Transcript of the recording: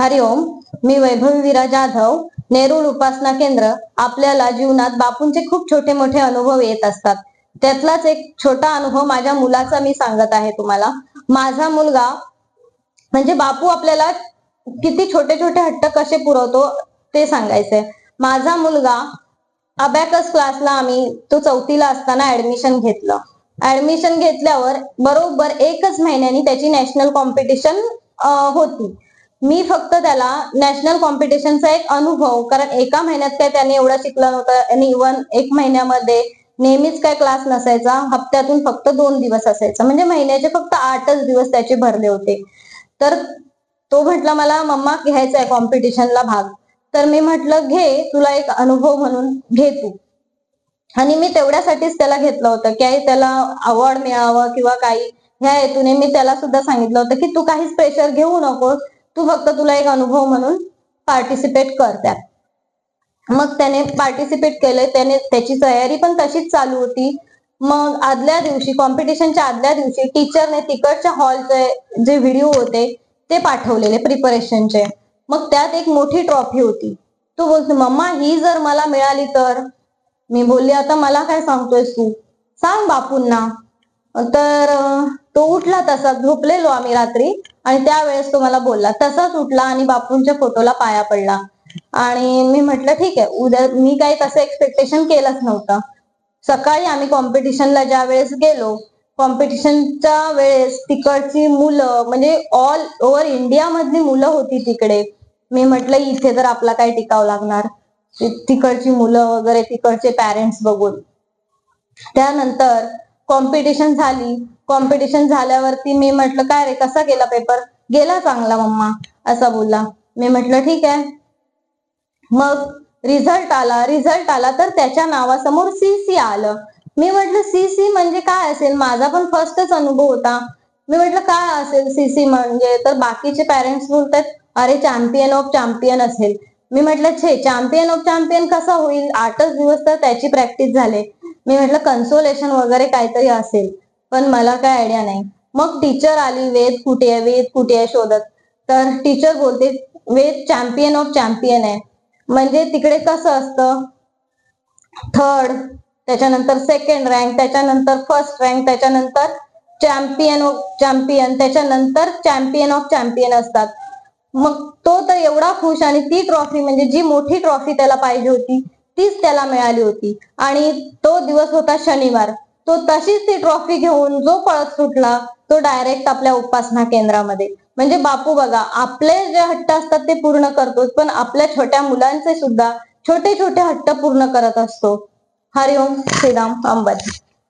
हरिओम मी वैभवी विरा जाधव. नेरूळ उपासना केंद्र. आपल्याला जीवनात बापूंचे खूप छोटे मोठे अनुभव येत असतात. त्यातलाच एक छोटा अनुभव माझ्या मुलाचा मी सांगत आहे तुम्हाला. माझा मुलगा म्हणजे बापू आपल्याला किती छोटे छोटे हट्ट कसे पुरवतो ते सांगायचंय. माझा मुलगा अबॅकस क्लासला आम्ही तो चौथीला असताना ऍडमिशन घेतलं. ऍडमिशन घेतल्यावर बरोबर एकच महिन्यानी त्याची नॅशनल कॉम्पिटिशन होती. मी फक्त त्याला नॅशनल कॉम्पिटिशनचा एक अनुभव कारण एका महिन्यात काय त्याने एवढं शिकला नव्हता आणि इव्हन एक महिन्यामध्ये नेहमीच काय क्लास नसायचा हप्त्यातून फक्त दोन दिवस असायचा. म्हणजे महिन्याचे फक्त आठच दिवस त्याचे भरले होते. तर तो म्हटला मला मम्मा घ्यायचा आहे कॉम्पिटिशनला भाग. तर मी म्हटलं घे तुला एक अनुभव म्हणून घे तू. आणि मी तेवढ्यासाठीच त्याला घेतलं होतं. की त्याला अवॉर्ड मिळावं किंवा काही ह्या हेतूने मी त्याला सुद्धा सांगितलं होतं की तू काहीच प्रेशर घेऊ नकोस. तू फक्त तुला एक अनुभव म्हणून पार्टिसिपेट कर त्यात. मग त्याने पार्टिसिपेट केलंय त्याने त्याची तयारी पण तशीच चालू होती. मग आदल्या दिवशी कॉम्पिटिशनच्या आदल्या दिवशी टीचरने तिकडच्या हॉलचे जे व्हिडिओ होते ते पाठवलेले प्रिपरेशनचे मग त्यात एक मोठी ट्रॉफी होती. तो बोलतो मम्मा ही जर मला मिळाली तर? मी बोलली आता मला काय सांगतोयस तू? सांग बापूंना. तर तो उठला तसा झोपलेलो आम्ही रात्री. आणि त्यावेळेस तो मला बोलला तसाच उठला आणि बापूंच्या फोटोला पाया पडला. आणि मी म्हटलं ठीक आहे उद्या मी काही तसं एक्सपेक्टेशन केलंच नव्हतं. सकाळी आम्ही कॉम्पिटिशनला ज्या वेळेस गेलो कॉम्पिटिशनच्या वेळेस तिकडची मुलं म्हणजे ऑल ओव्हर इंडिया मधली मुलं होती तिकडे. मी म्हटलं इथे तर आपला काय टिकाव लागणार. तिकडची मुलं वगैरे तिकडचे पॅरेंट्स बघून. त्यानंतर कॉम्पिटिशन झाली. कॉम्पिटिशन झाल्यावरती मी म्हटलं काय रे कसा गेला पेपर गेला चांगला मम्मा असा बोलला. मी म्हटलं ठीक आहे. मग रिझल्ट आला. रिझल्ट आला तर त्याच्या नावासमोर सी सी आलं. मी म्हटलं सी सी म्हणजे काय असेल? माझा पण फर्स्टच अनुभव होता. मी म्हटलं काय असेल सी सी म्हणजे? तर बाकीचे पॅरेंट्स बोलतात अरे चॅम्पियन ऑफ चॅम्पियन असेल. मी म्हटलं छे चॅम्पियन ऑफ चॅम्पियन कसा होईल? आठच दिवस तर त्याची प्रॅक्टिस झाले. मी म्हटलं कन्सोलेशन वगैरे काहीतरी असेल पण मला काय आयडिया नाही. मग टीचर आली वेद कुठे आहे? वेद कुठे आहे शोधत? तर टीचर बोलते वेद चॅम्पियन ऑफ चॅम्पियन आहे. म्हणजे तिकडे कसं असतं? थर्ड त्याच्यानंतर सेकंड रँक त्याच्यानंतर फर्स्ट रँक त्याच्यानंतर चॅम्पियन ऑफ चॅम्पियन त्याच्यानंतर चॅम्पियन ऑफ चॅम्पियन असतात. मग तो तर एवढा खुश आणि ती ट्रॉफी म्हणजे जी मोठी ट्रॉफी त्याला पाहिजे होती तीच त्याला मिळाली होती. आणि तो दिवस होता शनिवार. तो तशीच ती ट्रॉफी घेऊन जो पळत सुटला तो डायरेक्ट आपल्या उपासना केंद्रामध्ये. म्हणजे बापू बघा आपले जे हट्ट असतात ते पूर्ण करतोच पण आपल्या छोट्या मुलांचे सुद्धा छोटे छोटे हट्ट पूर्ण करत असतो. हरिओम श्रीराम अंबाजी.